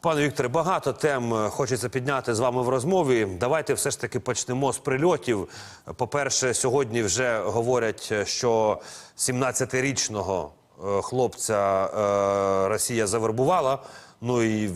Пане Вікторе, багато тем е, хочеться підняти з вами в розмові. Давайте все ж таки почнемо з прильотів. По-перше, сьогодні вже говорять, е, що 17-річного е, хлопця Росія завербувала. Ну і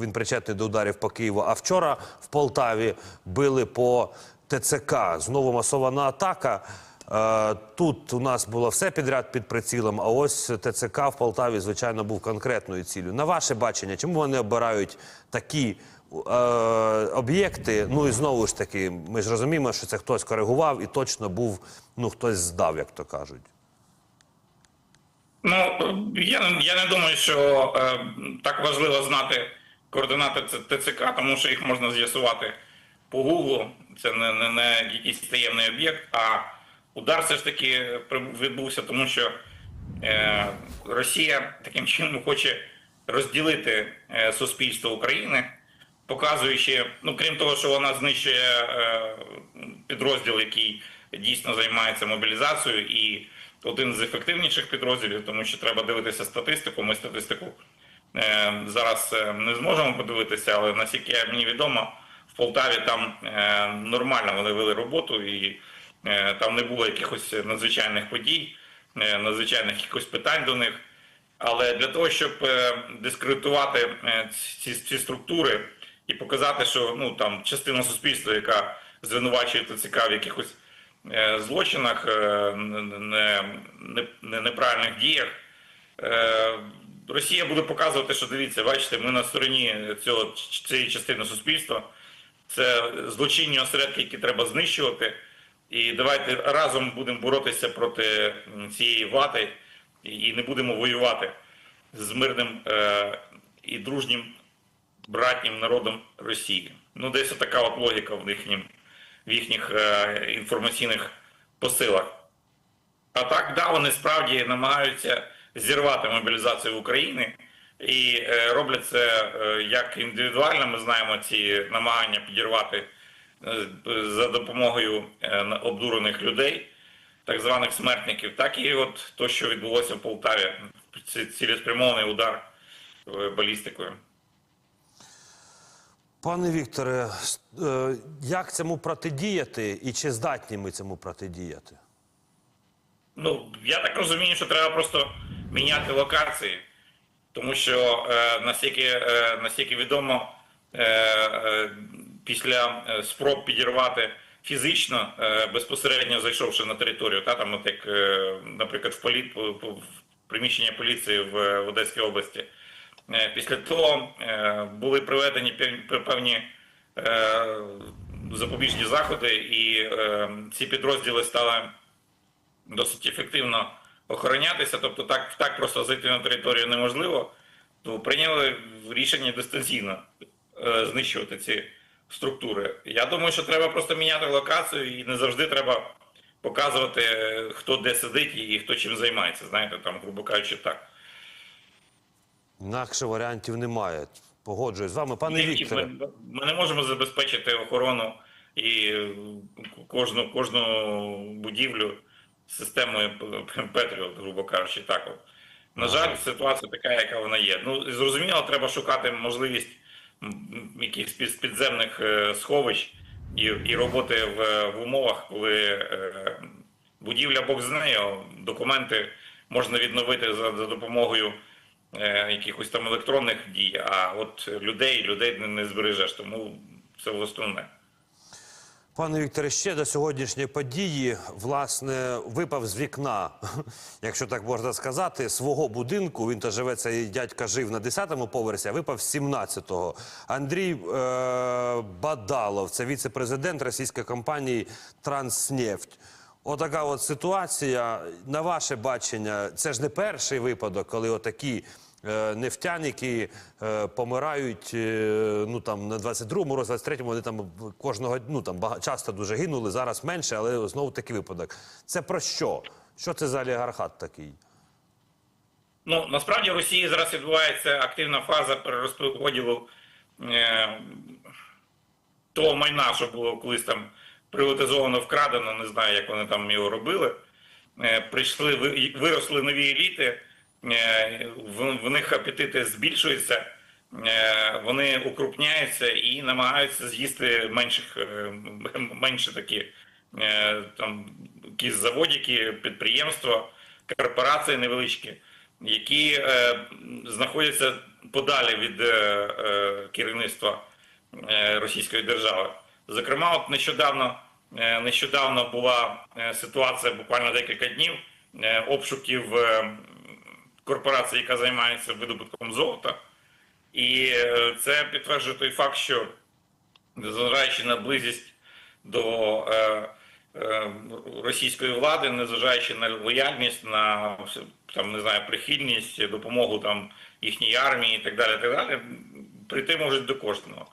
він причетний до ударів по Києву. А вчора в Полтаві били по ТЦК. Знову масована атака. Е, Тут у нас було все підряд під прицілом, а ось ТЦК в Полтаві, звичайно, був конкретною ціллю. На ваше бачення, чому вони обирають такі е, об'єкти? Ну і знову ж таки, ми ж розуміємо, що це хтось коригував і точно був, ну хтось здав, як то кажуть. Ну я, я не думаю, що е, так важливо знати координати ТЦК, тому що їх можна з'ясувати по Гуглу. Це не, не, не якийсь таємний об'єкт, а удар все ж таки відбувся, тому що е, Росія таким чином хоче розділити е, суспільство України, показуючи, ну крім того, що вона знищує е, підрозділ, який дійсно займається мобілізацією, і один з ефективніших підрозділів, тому що треба дивитися статистику. Ми статистику зараз не зможемо подивитися, але наскільки мені відомо, в Полтаві там е, нормально вони вели роботу і там не було якихось надзвичайних подій, е, надзвичайних якихось питань до них. Але для того, щоб е, дискредитувати е, ці, ці структури і показати, що ну там частина суспільства, яка звинувачує ТЦК в якихось е, злочинах, е, не, не, не, не- неправильних діях, е, Росія буде показувати, що дивіться, бачите, ми на стороні цього цієї частини суспільства. Це злочинні осередки, які треба знищувати. І давайте разом будемо боротися проти цієї вати і не будемо воювати з мирним е, і дружнім братнім народом Росії. Ну, десь така от логіка в їхнім, в їхніх е, інформаційних посилах. А так, да, вони справді намагаються зірвати мобілізацію України і е, роблять це е, як індивідуально. Ми знаємо ці намагання підірвати за допомогою е, обдурених людей, так званих смертників, так і от то, що відбулося в Полтаві, ці- цілеспрямований удар е, балістикою. Пане Вікторе, е, як цьому протидіяти і чи здатні ми цьому протидіяти? Ну, я так розумію, що треба просто міняти локації, тому що е, наскільки, е, наскільки відомо, е, е, після е, спроб підірвати фізично, е, безпосередньо зайшовши на територію, та там, от як, е, наприклад, в, полі... в приміщення поліції в, Одеській області, після того були проведені пев- певні запобіжні заходи, і ці підрозділи стали досить ефективно охоронятися, тобто так, так просто зайти на територію неможливо, то прийняли рішення дистанційно знищувати ці структури. Я думаю, що треба просто міняти локацію і не завжди треба показувати, хто де сидить і хто чим займається. Знаєте, там, грубо кажучи, так. Інакше варіантів немає. Погоджуюсь з вами, пане Вікторе. Ми, ми не можемо забезпечити охорону і кожну, кожну будівлю системою Петріот, грубо кажучи, так. От. На жаль, ситуація така, яка вона є. Ну, зрозуміло, треба шукати можливість якихось підземних е, сховищ і, і роботи в, в умовах, коли е, будівля Бог з нею, документи можна відновити за, за допомогою е, якихось там електронних дій, а от людей, людей не, збережеш, тому це основне. Пане Вікторе, ще до сьогоднішньої події, власне, випав з вікна, якщо так можна сказати, свого будинку. Він то живе, цей дядька жив на 10-му поверсі, а випав з 17-го. Андрій е- Бадалов, це віце-президент російської компанії Транснефть. Отака от ситуація. На ваше бачення, це ж не перший випадок, коли отакі нефтяники е, помирають е, ну там на 22-му році, 23-му вони там кожного ну там часто дуже гинули, зараз менше, але знову такий випадок. Це про що? Що це за олігархат такий? Ну насправді в Росії зараз відбувається активна фаза перерозподілу е, того майна, що було колись там приватизовано, вкрадено, не знаю, як вони там його робили. Е, прийшли, виросли нові еліти, е, в, в них апетити збільшуються. е, вони укрупняються і намагаються з'їсти менших, е, менше такі е, там якісь заводики, підприємства, корпорації невеличкі, які е, знаходяться подалі від е, е, керівництва е, Російської держави. Зокрема, от нещодавно, е, нещодавно була е, ситуація, буквально декілька днів е, обшуків корпорації, яка займається видобутком золота. І е, це підтверджує той факт, що незважаючи на близькість до е, е, російської влади, незважаючи на лояльність, на там не знаю, прихильність, допомогу там їхній армії і так далі, так далі, прийти можуть до кожного.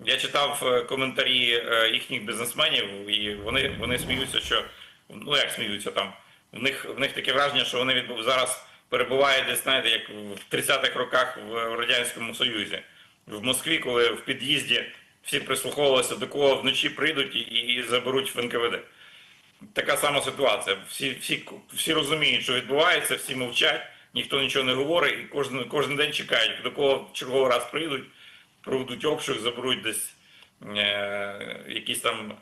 Я читав е, коментарі е, їхніх бізнесменів, і вони, вони сміються, що ну як сміються там. В них в них таке враження, що вони відбув зараз перебувають десь, знаєте, як в 30-х роках в Радянському Союзі. В Москві, коли в під'їзді всі прислуховувалися, до кого вночі прийдуть і, і заберуть в НКВД. Така сама ситуація. Всі, всі, всі розуміють, що відбувається, всі мовчать, ніхто нічого не говорить, і кожен, кожен день чекають, до кого черговий раз прийдуть, проведуть обшук, заберуть десь е, якісь там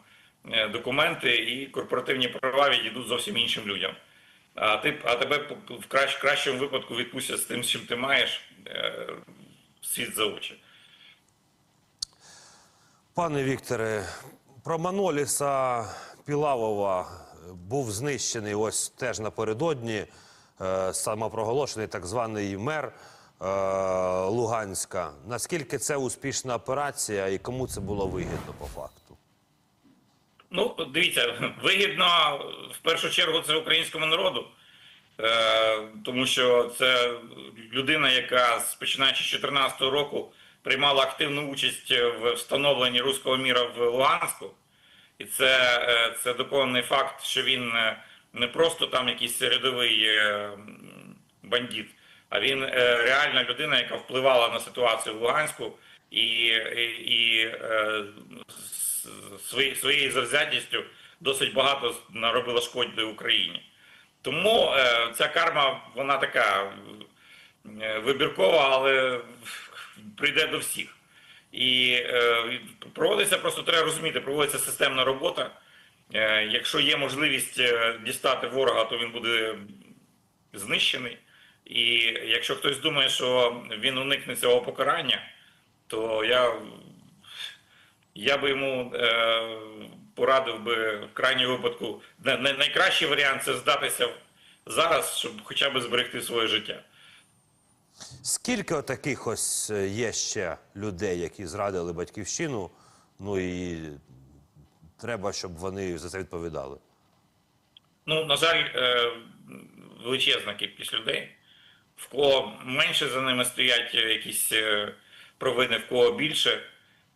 е, документи, і корпоративні права відійдуть зовсім іншим людям. А ти, а тебе в кращ, кращому випадку відпустять з тим, чим ти маєш е, світ за очі. Пане Вікторе, про Маноліса Пілавова був знищений ось теж напередодні е, самопроголошений так званий мер е, Луганська. Наскільки це успішна операція і кому це було вигідно по факту? Ну, дивіться, вигідно в першу чергу це українському народу, е, тому що це людина, яка починаючи з 2014 року приймала активну участь в встановленні руського міра в Луганську. І це, е, це доконаний факт, що він е, не просто там якийсь рядовий бандит, а він реальна людина, яка впливала на ситуацію в Луганську і, і, і свої- своєю завзятістю досить багато наробила шкоди Україні. Тому е, ця карма, вона така е, вибіркова, але прийде до всіх. І е, проводиться просто треба розуміти, проводиться системна робота. Е, якщо є можливість е, дістати ворога, то він буде знищений. І якщо хтось думає, що він уникне цього покарання, то я, я би йому е, порадив би в крайньому випадку. най- най- Найкращий варіант це здатися зараз, щоб хоча б зберегти своє життя. Скільки таких ось е, є ще людей, які зрадили батьківщину? Ну і треба, щоб вони за це відповідали. Ну, на жаль, е, величезна кількість людей. В кого менше за ними стоять е, якісь е, провини, в кого більше.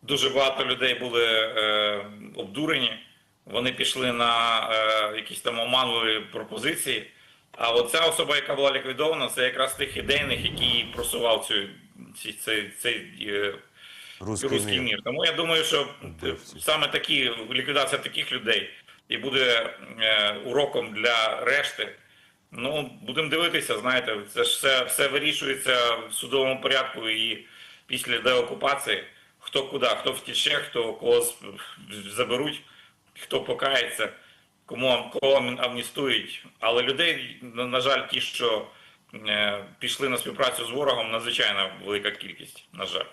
Дуже багато людей були е, обдурені. Вони пішли на е, якісь там оманливі пропозиції. А оця особа, яка була ліквідована, це якраз тих ідейних, який просував цю, ці, цей, цей е, Руський мір. Тому я думаю, що саме такі ліквідація таких людей і буде е, уроком для решти. Ну, будемо дивитися, знаєте, це ж все, все вирішується в судовому порядку і після деокупації. Хто куди, хто втіче, хто кого заберуть, хто покається, кому кого амністують. Але людей, на жаль, ті, що е, пішли на співпрацю з ворогом, надзвичайно велика кількість, на жаль.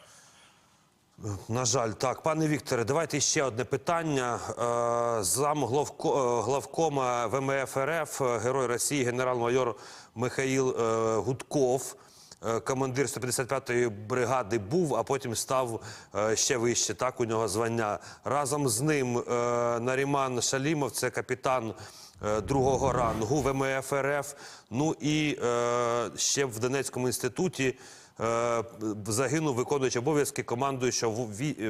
На жаль, так. Пане Вікторе, давайте ще одне питання. Е, Зам е, главкома ВМФ РФ, герой Росії, генерал-майор Михаїл Гудков, командир 155-ї бригади був, а потім став е, ще вище. Так, у нього звання. Разом з ним е, Наріман Шалімов, це капітан е, другого рангу ВМФ РФ. Ну і е, ще в Донецькому інституті. Е, загинув виконуючи обов'язки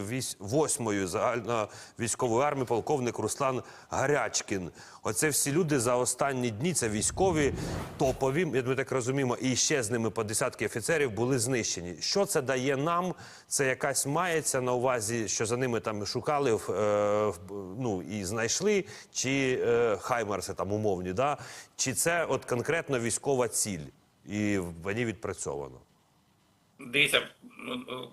вісь- восьмою загальновійськової армії полковник Руслан Гарячкін. Оце всі люди за останні дні, це військові, топові, ми так розуміємо, і ще з ними по десятки офіцерів були знищені. Що це дає нам? Це якась мається на увазі, що за ними там шукали е, ну, і знайшли, чи е, хаймерси там умовні, да? чи це от конкретно військова ціль, і ній відпрацьовано? Дивіться, ну,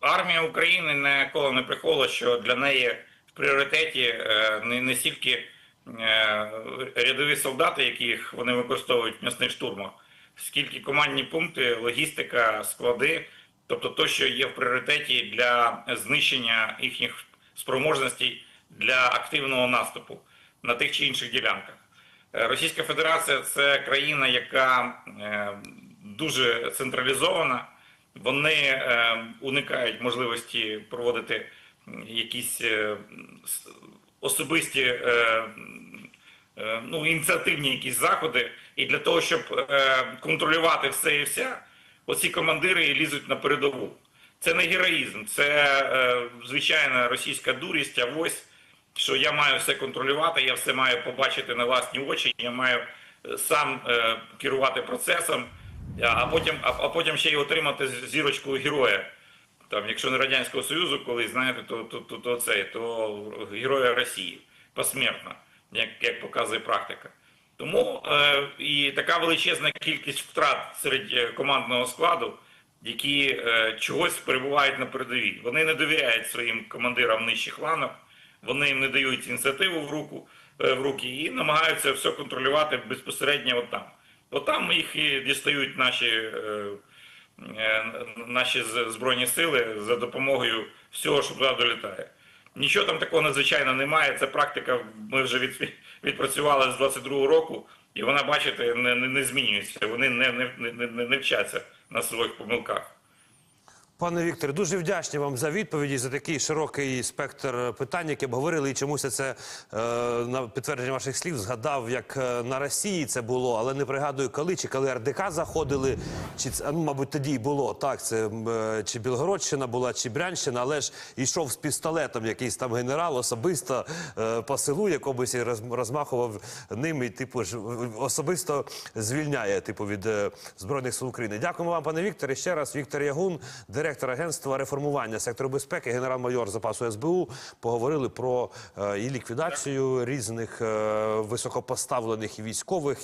армія України ніколи не приховувала, що для неї в пріоритеті е, не, не стільки е, рядові солдати, яких вони використовують в м'ясних штурмах, скільки командні пункти, логістика, склади, тобто то, що є в пріоритеті для знищення їхніх спроможностей для активного наступу на тих чи інших ділянках. Е, Російська Федерація це країна, яка дуже централізована. Вони е, уникають можливості проводити якісь е, особисті е, ну, ініціативні якісь заходи. І для того, щоб контролювати все і вся, оці командири лізуть на передову. Це не героїзм, це звичайна російська дурість, авось, що я маю все контролювати, я все маю побачити на власні очі, я маю сам керувати процесом, а- потім, а, а потім ще й отримати зірочку героя. Там, якщо не Радянського Союзу, коли знаєте, то, то, то, то це, то героя Росії посмертно, як, як показує практика. Тому е, і така величезна кількість втрат серед е, командного складу, які е, чогось перебувають на передовій. Вони не довіряють своїм командирам нижчих ланок, вони їм не дають ініціативу в руку е, в руки і намагаються все контролювати безпосередньо отам. там їх і дістають наші. Е, е, наші збройні сили за допомогою всього, що туди долітає. Нічого там такого надзвичайно немає. Це практика. Ми вже від, відпрацювали з 22-го року, і вона, бачите, не, не, не змінюється. Вони не, не, не, не вчаться на своїх помилках. Пане Вікторе, дуже вдячні вам за відповіді за такий широкий спектр питань, які обговорили. І чомусь це е, на підтвердження ваших слів згадав, як е, на Росії це було, але не пригадую, коли чи коли РДК заходили, чи ну, мабуть тоді й було так. Це е, чи Білгородщина була, чи Брянщина, але ж йшов з пістолетом якийсь там генерал особисто по селу, якомусь і роз- розмахував ним і типу ж особисто звільняє типу від збройних сил України. Дякуємо вам, пане Вікторе. Ще раз Віктор Ягун, директор агентства реформування сектору безпеки, генерал-майор запасу СБУ. Поговорили про е, і ліквідацію різних е, високопоставлених військових.